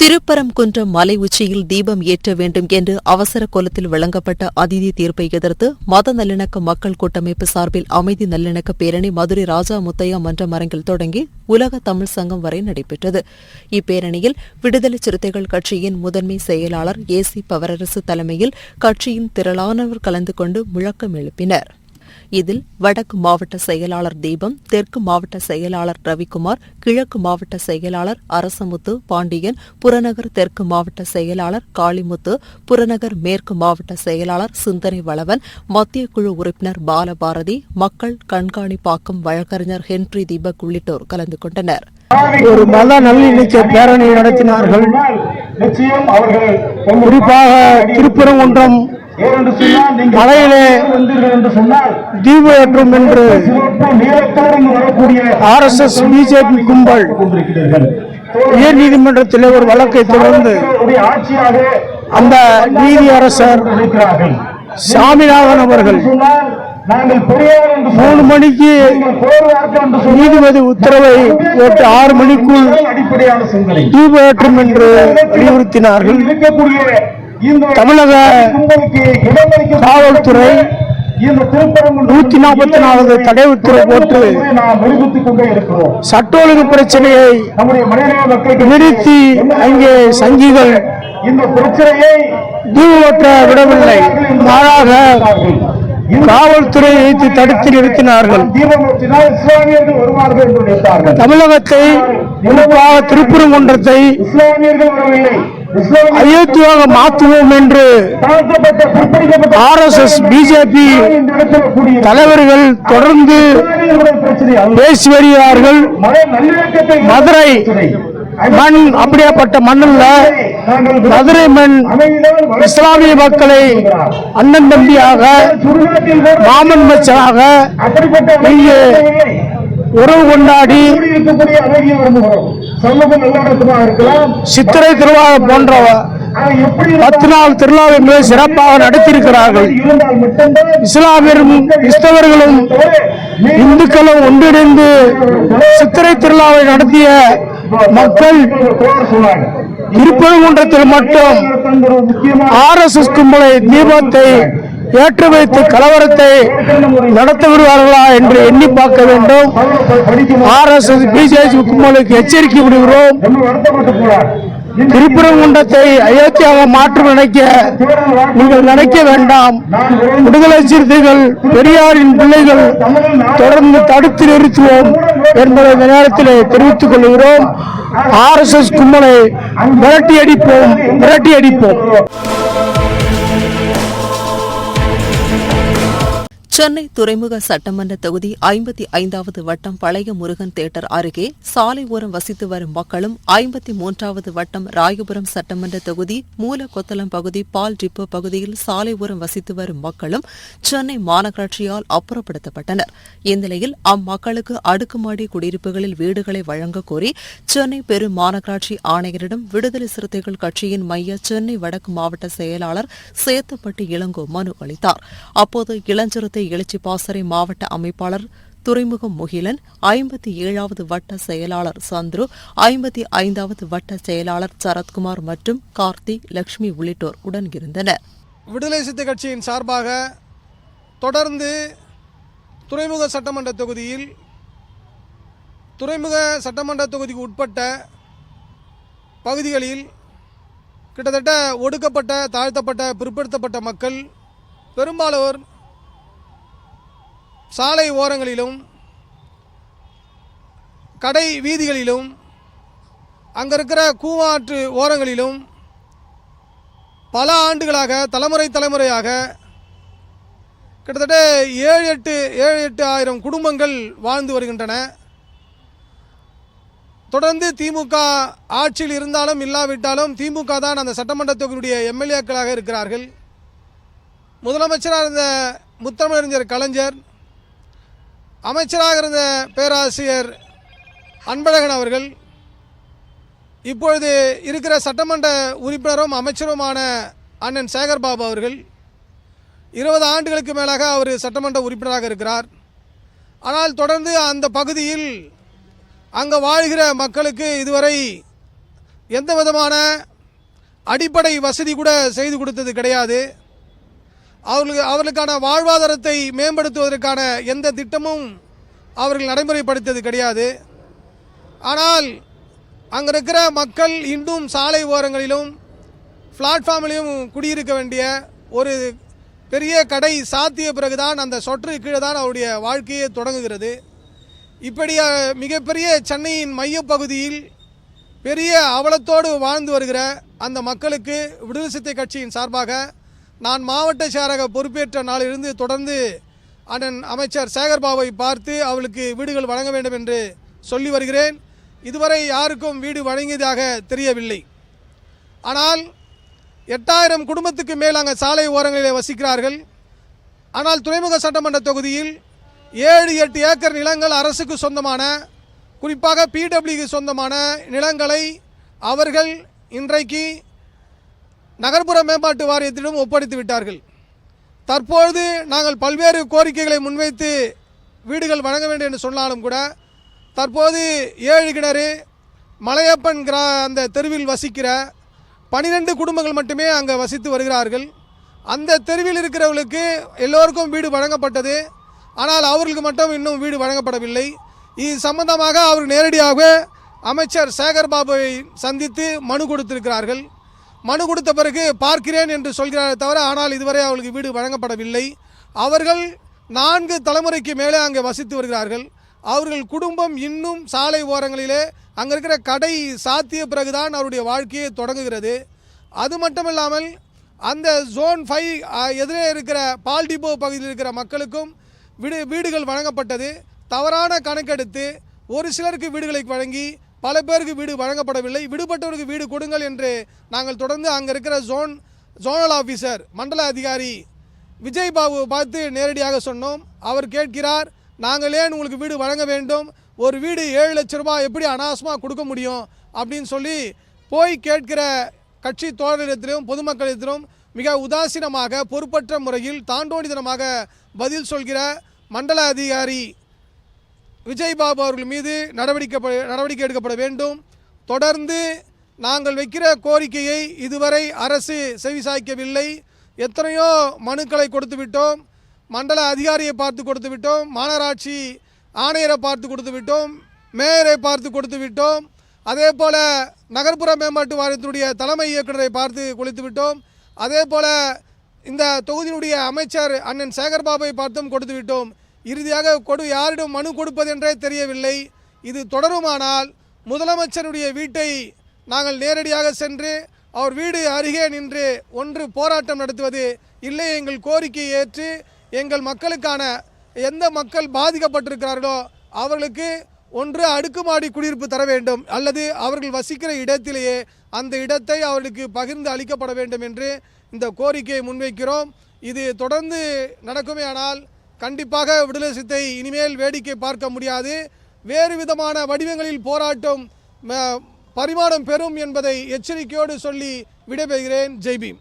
திருப்பரங்குன்றம் மலை உச்சியில் தீபம் ஏற்ற வேண்டும் என்று அவசர கோலத்தில் வழங்கப்பட்ட அதிதி தீர்ப்பை எதிர்த்து மத நல்லிணக்க மக்கள் கூட்டமைப்பு சார்பில் அமைதி நல்லிணக்க பேரணி மதுரை ராஜா முத்தையா மன்றம் அரங்கில் தொடங்கி உலக தமிழ் சங்கம் வரை நடைபெற்றது. இப்பேரணியில் விடுதலை சிறுத்தைகள் கட்சியின் முதன்மை செயலாளர் ஏ சி பவரரசு தலைமையில் கட்சியின் திரளானவர் கலந்து கொண்டு முழக்கம் எழுப்பினர். இதில் வடக்கு மாவட்ட செயலாளர் தீபம் தெற்கு மாவட்ட செயலாளர் ரவிக்குமார் கிழக்கு மாவட்ட செயலாளர் அரசமுத்து பாண்டியன் புறநகர் தெற்கு மாவட்ட செயலாளர் காளிமுத்து புறநகர் மேற்கு மாவட்ட செயலாளர் சிந்தனை வளவன் மத்திய குழு உறுப்பினர் பாலபாரதி மக்கள் கண்காணிப்பாக்கம் வழக்கறிஞர் ஹென்றி தீபக் உள்ளிட்டோர் கலந்து கொண்டனர். ஒரு மத நல்லிணக்க பேரணி நடத்தினார்கள். நிச்சயம் அவர்கள் குறிப்பாக திருப்பரங்குன்றம் மலையிலே தீப ஏற்றும் என்று ஆர் எஸ் எஸ் பிஜேபி கும்பல். உயர் நீதிமன்றத்தில் ஒரு வழக்கை தொடர்ந்து அந்த நீதியரசர் சாமிநாதன் அவர்கள் மூணு மணிக்கு நீதிபதி உத்தரவை போட்டு ஆறு மணிக்குள் தீப ஏற்றும் என்று இந்த தமிழக காவல்துறை நூத்தி நாற்பத்தி நாலு தடை உத்தரவு போட்டு சட்ட ஒழுங்கு பிரச்சனையை நிறுத்தி அங்கே சங்கிகள் இந்த பிரச்சனையை விடவில்லை. மாறாக காவல்துறை வைத்து தடுத்து நிறுத்தினார்கள். தமிழகத்தை குறிப்பாக திருப்பரங்குன்றத்தை அயோத்தியாக மாற்றுவோம் என்று ஆர் பிஜேபி தலைவர்கள் தொடர்ந்து பேசி வருகிறார்கள் மதுரை மண் அப்படியேப்பட்ட மண்ணல்ல மதுரை மண் இஸ்லாமிய மக்களை அண்ணன் தம்பியாக மாமன் மச்சனாக இங்கு உறவு கொண்டாடி சித்திரை திருவிழா போன்ற பத்து நாள் திருவிழாவை சிறப்பாக நடத்தியிருக்கிறார்கள். இஸ்லாமியரும் கிறிஸ்தவர்களும் இந்துக்களும் ஒன்றிணைந்து சித்திரை திருவிழாவை நடத்திய மக்கள் சொன்னாங்க திருப்பரங்குன்றத்தில் மட்டும் ஆர் எஸ் எஸ் கும்பலை தீபத்தை ஏற்று வைத்து கலவரத்தை நடத்த விடுவார்களா என்று எண்ணி பார்க்க வேண்டும். RSS R S S BJP கும்பலுக்கு எச்சரிக்கை விடுகிறோம். ஒன்றும் திருப்பரங்குன்றத்தை அயோத்தியாக மாற்றம் நினைக்க நீங்கள் நினைக்க வேண்டாம். விடுதலை சிறுத்தைகள் பெரியாரின் பிள்ளைகள் தொடர்ந்து தடுத்து நிறுத்துவோம் என்பதை இந்த நேரத்தில் தெரிவித்துக் கொள்கிறோம். ஆர் எஸ் எஸ் கும்பலை விரட்டி அடிப்போம் விரட்டி அடிப்போம். சென்னை துறைமுக சட்டமன்ற தொகுதி ஐம்பத்தி ஐந்தாவது வட்டம் பழைய முருகன் தேட்டர் அருகே சாலை ஓரம் வசித்து வரும் மக்களும் ஐம்பத்தி மூன்றாவது வட்டம் ராயபுரம் சட்டமன்ற தொகுதி மூலக்கொத்தளம் பகுதி பால் டிப்போ பகுதியில் சாலை ஓரம் வசித்து வரும் மக்களும் சென்னை மாநகராட்சியால் அப்புறப்படுத்தப்பட்டனர். இந்நிலையில் அம்மக்களுக்கு அடுக்குமாடி குடியிருப்புகளில் வீடுகளை வழங்க கோரி சென்னை பெருமாநகராட்சி ஆணையரிடம் விடுதலை சிறுத்தைகள் கட்சியின் மைய சென்னை வடக்கு மாவட்ட செயலாளர் சேத்துப்பட்டி இளங்கோ மனு அளித்தார். அப்போது இளஞ்சிறுத்தை எழுச்சி பாசறை மாவட்ட அமைப்பாளர் துறைமுகம் முகிலன் ஐம்பத்தி ஏழாவது வட்ட செயலாளர் சந்துரு ஐம்பத்தி ஐந்தாவது வட்ட செயலாளர் சரத்குமார் மற்றும் கார்த்திக் லட்சுமி உள்ளிட்டோர் உடன் இருந்தனர். விடுதலை சித்த கட்சியின் சார்பாக தொடர்ந்து துறைமுக சட்டமன்ற தொகுதியில் துறைமுக சட்டமன்ற தொகுதிக்கு உட்பட்ட பகுதிகளில் கிட்டத்தட்ட ஒடுக்கப்பட்ட தாழ்த்தப்பட்ட பிற்படுத்தப்பட்ட மக்கள் பெரும்பாலோர் சாலை ஓரங்களிலும் கடை வீதிகளிலும் அங்கே இருக்கிற கூவாற்று ஓரங்களிலும் பல ஆண்டுகளாக தலைமுறை தலைமுறையாக கிட்டத்தட்ட ஏழு எட்டு ஏழு எட்டு ஆயிரம் குடும்பங்கள் வாழ்ந்து வருகின்றன. தொடர்ந்து திமுக ஆட்சியில் இருந்தாலும் இல்லாவிட்டாலும் திமுக தான் அந்த சட்டமன்ற தொகுதியுடைய எம்எல்ஏக்களாக இருக்கிறார்கள். முதலமைச்சராக இருந்த முத்தமிழறிஞர் கலைஞர் அமைச்சராக இருந்த பேராசிரியர் அன்பழகன் அவர்கள் இப்பொழுது இருக்கிற சட்டமன்ற உறுப்பினரும் அமைச்சருமான அண்ணன் சேகர்பாபு அவர்கள் இருபது ஆண்டுகளுக்கு மேலாக அவர் சட்டமன்ற உறுப்பினராக இருக்கிறார். ஆனால் தொடர்ந்து அந்த பகுதியில் அங்கே வாழ்கிற மக்களுக்கு இதுவரை எந்த விதமான அடிப்படை வசதி கூட செய்து கொடுத்தது கிடையாது. அவர்களுக்கு அவர்களுக்கான வாழ்வாதாரத்தை மேம்படுத்துவதற்கான எந்த திட்டமும் அவர்கள் நடைமுறைப்படுத்தியது கிடையாது. ஆனால் அங்கே இருக்கிற மக்கள் இன்னும் சாலை ஓரங்களிலும் பிளாட்ஃபார்மிலையும் குடியிருக்க வேண்டிய ஒரு பெரிய கடை சாத்திய பிறகுதான் அந்த சொற்று கீழே தான் அவருடைய வாழ்க்கையே தொடங்குகிறது. இப்படி மிகப்பெரிய சென்னையின் மையப்பகுதியில் பெரிய அவலத்தோடு வாழ்ந்து வருகிற அந்த மக்களுக்கு விடுதலை சித்தை கட்சியின் சார்பாக நான் மாவட்ட செயலக பொறுப்பேற்ற நாளிலிருந்து தொடர்ந்து அண்ணன் அமைச்சர் சேகர்பாபை பார்த்து அவளுக்கு வீடுகள் வழங்க வேண்டும் என்று சொல்லி வருகிறேன். இதுவரை யாருக்கும் வீடு வழங்கியதாக தெரியவில்லை. ஆனால் எட்டாயிரம் குடும்பத்துக்கு மேல் அங்கே சாலை ஓரங்களிலே வசிக்கிறார்கள். ஆனால் துறைமுக சட்டமன்ற தொகுதியில் ஏழு எட்டு ஏக்கர் நிலங்கள் அரசுக்கு சொந்தமான குறிப்பாக பிடபிள்யூக்கு சொந்தமான நிலங்களை அவர்கள் இன்றைக்கு நகர்ப்புற மேம்பாட்டு வாரியத்திடம் ஒப்படைத்து விட்டார்கள். தற்பொழுது நாங்கள் பல்வேறு கோரிக்கைகளை முன்வைத்து வீடுகள் வழங்க வேண்டும் என்று சொன்னாலும் கூட தற்போது ஏழு கிணறு மலையப்பன் கிரா அந்த தெருவில் வசிக்கிற பனிரெண்டு குடும்பங்கள் மட்டுமே அங்கே வசித்து வருகிறார்கள். அந்த தெருவில் இருக்கிறவர்களுக்கு எல்லோருக்கும் வீடு வழங்கப்பட்டது. ஆனால் அவர்களுக்கு மட்டும் இன்னும் வீடு வழங்கப்படவில்லை. இது சம்பந்தமாக அவர் நேரடியாக அமைச்சர் சேகர் பாபுவை சந்தித்து மனு கொடுத்திருக்கிறார்கள். மனு கொடுத்த பிறகு பார்க்கிறேன் என்று சொல்கிறாரே தவிர ஆனால் இதுவரை அவர்களுக்கு வீடு வழங்கப்படவில்லை. அவர்கள் நான்கு தலைமுறைக்கு மேலே அங்கே வசித்து வருகிறார்கள். அவர்கள் குடும்பம் இன்னும் சாலை ஓரங்களிலே அங்கே இருக்கிற கடை சாத்திய பிறகுதான் அவருடைய வாழ்க்கையை தொடங்குகிறது. அது மட்டுமில்லாமல் அந்த ஜோன் ஃபைவ் எதிரே இருக்கிற பால் டிப்போ பகுதியில் இருக்கிற மக்களுக்கும் வீடு வீடுகள் வழங்கப்பட்டது. தவறான கணக்கெடுத்து ஒரு சிலருக்கு வீடுகளை வழங்கி பல பேருக்கு வீடு வழங்கப்படவில்லை. விடுபட்டவருக்கு வீடு கொடுங்கள் என்று நாங்கள் தொடர்ந்து அங்கே இருக்கிற ஜோன் ஜோனல் ஆஃபீஸர் மண்டல அதிகாரி விஜய் பாபு பார்த்து நேரடியாக சொன்னோம். அவர் கேட்கிறார் நாங்கள் ஏன் உங்களுக்கு வீடு வழங்க வேண்டும்? ஒரு வீடு ஏழு லட்ச ரூபாய் எப்படி அனாவசமாக கொடுக்க முடியும்? அப்படின்னு சொல்லி போய் கேட்கிற கட்சி தோழரிடத்திலும் பொதுமக்களிடத்திலும் மிக உதாசீனமாக பொறுப்பற்ற முறையில் தாண்டோடித்தனமாக பதில் சொல்கிற மண்டல அதிகாரி விஜய் பாபு அவர்கள் மீது நடவடிக்கை ப- நடவடிக்கை எடுக்கப்பட வேண்டும். தொடர்ந்து நாங்கள் வைக்கிற கோரிக்கையை இதுவரை அரசு செவிசாய்க்கவில்லை எத்தனையோ மனுக்களை கொடுத்து விட்டோம். மண்டல அதிகாரியை பார்த்து கொடுத்து விட்டோம். மாநகராட்சி ஆணையரை பார்த்து கொடுத்து விட்டோம். மேயரை பார்த்து கொடுத்து விட்டோம். அதே போல் நகர்ப்புற மேம்பாட்டு வாரியத்தினுடைய தலைமை இயக்குநரை பார்த்து கொடுத்து விட்டோம். அதே போல் இந்த தொகுதியினுடைய அமைச்சர் அண்ணன் சேகர்பாபை பார்த்தும் கொடுத்து விட்டோம். இறுதியாக கொடு யாரிடம் மனு கொடுப்பதென்றே தெரியவில்லை. இது தொடருமானால் முதலமைச்சருடைய வீட்டை நாங்கள் நேரடியாக சென்று அவர் வீடு அருகே நின்று ஒன்று போராட்டம் நடத்துவது இல்லை எங்கள் கோரிக்கையை ஏற்று எங்கள் மக்களுக்கான எந்த மக்கள் பாதிக்கப்பட்டிருக்கிறார்களோ அவர்களுக்கு ஒன்று அடுக்குமாடி குடியிருப்பு தர வேண்டும் அல்லது அவர்கள் வசிக்கிற இடத்திலேயே அந்த இடத்தை அவர்களுக்கு பகிர்ந்து அளிக்கப்பட வேண்டும் என்று இந்த கோரிக்கையை முன்வைக்கிறோம். இது தொடர்ந்து நடக்குமே ஆனால் கண்டிப்பாக விடுதலை சித்தை இனிமேல் வேடிக்கை பார்க்க முடியாது. வேறு விதமான வடிவங்களில் போராட்டம் பரிமாணம் பெறும் என்பதை எச்சரிக்கையோடு சொல்லி விடைபெறுகிறேன். ஜெய்பீம்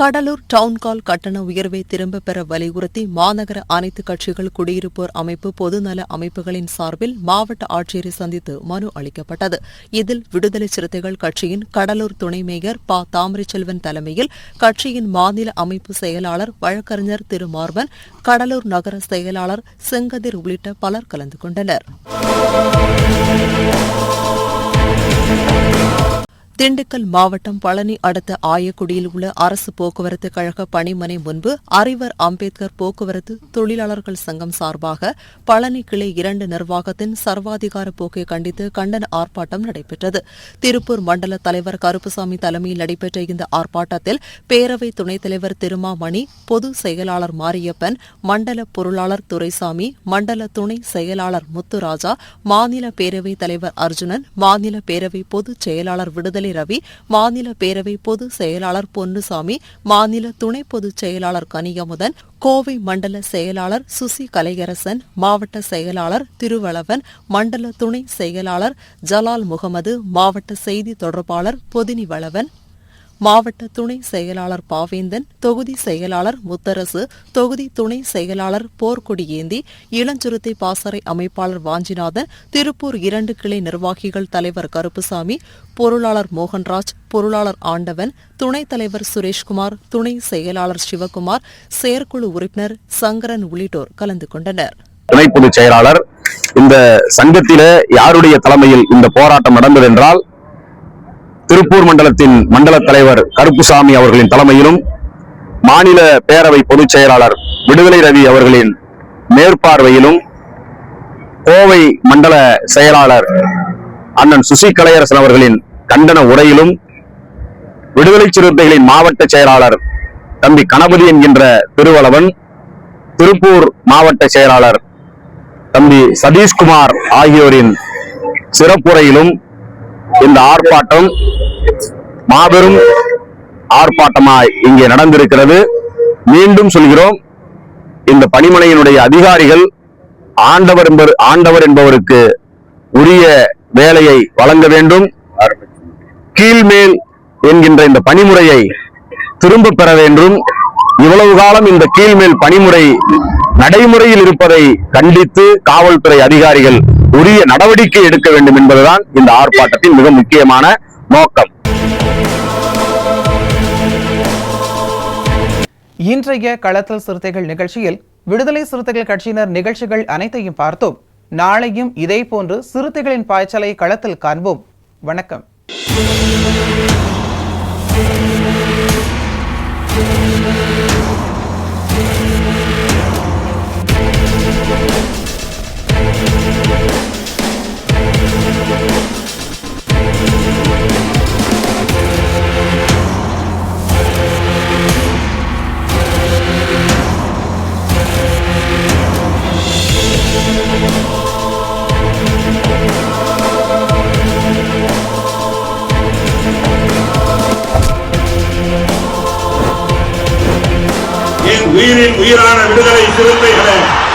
கடலூர் டவுன்கால் கட்டண உயர்வை திரும்பப் பெற வலியுறுத்தி மாநகர அனைத்து கட்சிகள் குடியிருப்போர் அமைப்பு பொதுநல அமைப்புகளின் சார்பில் மாவட்ட ஆட்சியரை சந்தித்து மனு அளிக்கப்பட்டது. இதில் விடுதலை சிறுத்தைகள் கட்சியின் கடலூர் துணை மேயர் ப. தாமரைச்செல்வன் தலைமையில் கட்சியின் மாநில அமைப்பு செயலாளர் வழக்கறிஞர் திரு. மார்பன் கடலூர் நகர செயலாளர் செங்கதிர் உள்ளிட்ட பலர் கலந்து கொண்டனர். திண்டுக்கல் மாவட்டம் பழனி அடுத்த ஆயக்குடியில் உள்ள அரசு போக்குவரத்து கழக பணிமனை முன்பு அறிவர் அம்பேத்கர் போக்குவரத்து தொழிலாளர்கள் சங்கம் சார்பாக பழனி கிளை இரண்டு நிர்வாகத்தின் சர்வாதிகார போக்கை கண்டித்து கண்டன ஆர்ப்பாட்டம் நடைபெற்றது. திருப்பூர் மண்டல தலைவர் கருப்புசாமி தலைமையில் நடைபெற்ற இந்த ஆர்ப்பாட்டத்தில் பேரவை துணைத் தலைவர் திருமாமணி பொது செயலாளர் மாரியப்பன் மண்டல பொருளாளர் துரைசாமி மண்டல துணை செயலாளர் முத்துராஜா மாநில பேரவைத் தலைவர் அர்ஜுனன் மாநில பேரவை பொதுச் செயலாளர் விடுதலை ரவி மாநில பேரவை பொதுச் செயலாளர் பொன்னுசாமி மாநில துணை பொதுச் செயலாளர் கனியமுதன் கோவை மண்டல செயலாளர் சுசி கலையரசன் மாவட்ட செயலாளர் திருவளவன் மண்டல துணை செயலாளர் ஜலால் முகமது மாவட்ட செய்தி தொடர்பாளர் பொதினி வளவன் மாவட்ட துணை செயலாளர் பாவேந்தன் தொகுதி செயலாளர் முத்தரசு தொகுதி துணை செயலாளர் போர்க்கொடி ஏந்தி இளஞ்சுருத்தை பாசறை அமைப்பாளர் வாஞ்சிநாதன் திருப்பூர் இரண்டு கிளை நிர்வாகிகள் தலைவர் கருப்புசாமி பொருளாளர் மோகன்ராஜ் பொருளாளர் ஆண்டவன் துணைத் தலைவர் சுரேஷ்குமார் துணை செயலாளர் சிவகுமார் செயற்குழு உறுப்பினர் சங்கரன் உள்ளிட்டோர் கலந்து கொண்டனர். துணை பொதுச் செயலாளர் இந்த சங்கத்தில யாருடைய தலைமையில் இந்த போராட்டம் நடந்தது என்றால் திருப்பூர் மண்டலத்தின் மண்டல தலைவர் கருப்புசாமி அவர்களின் தலைமையிலும் மாநில பேரவை பொதுச் செயலாளர் விடுதலை ரவி அவர்களின் மேற்பார்வையிலும் கோவை மண்டல செயலாளர் அண்ணன் சுசி கலையரசன் அவர்களின் கண்டன உரையிலும் விடுதலை சிறுத்தைகளின் மாவட்ட செயலாளர் தம்பி கணபதி என்கின்ற திருவளவன் திருப்பூர் மாவட்ட செயலாளர் தம்பி சதீஷ்குமார் ஆகியோரின் சிறப்புரையிலும் இந்த ஆர்ப்பாட்டம் மாபெரும் ஆர்ப்பாட்டமாய் இங்கே நடந்திருக்கிறது. மீண்டும் சொல்கிறோம் இந்த பணிமனையினுடைய அதிகாரிகள் ஆண்டவர் என்பவர் ஆண்டவர் என்பவருக்கு உரிய வேலையை வழங்க வேண்டும். கீழ்மேல் என்கின்ற இந்த பணிமுறையை திரும்ப பெற வேண்டும். இவ்வளவு காலம் இந்த கீழ்மேல் பணிமுறை நடைமுறையில் இருப்பதை கண்டித்து காவல்துறை அதிகாரிகள் உரிய நடவடிக்கை எடுக்க வேண்டும் என்பதுதான் இந்த ஆர்ப்பாட்டத்தின் மிக முக்கியமான நோக்கம். இன்றைய களத்தல் சிறுத்தைகள் நிகழ்ச்சியில் விடுதலை சிறுத்தைகள் கட்சியினர் நிகழ்ச்சிகள் அனைத்தையும் பார்த்தோம். நாளையும் இதேபோன்று சிறுத்தைகளின் பாய்ச்சலை களத்தில் காண்போம். வணக்கம். என்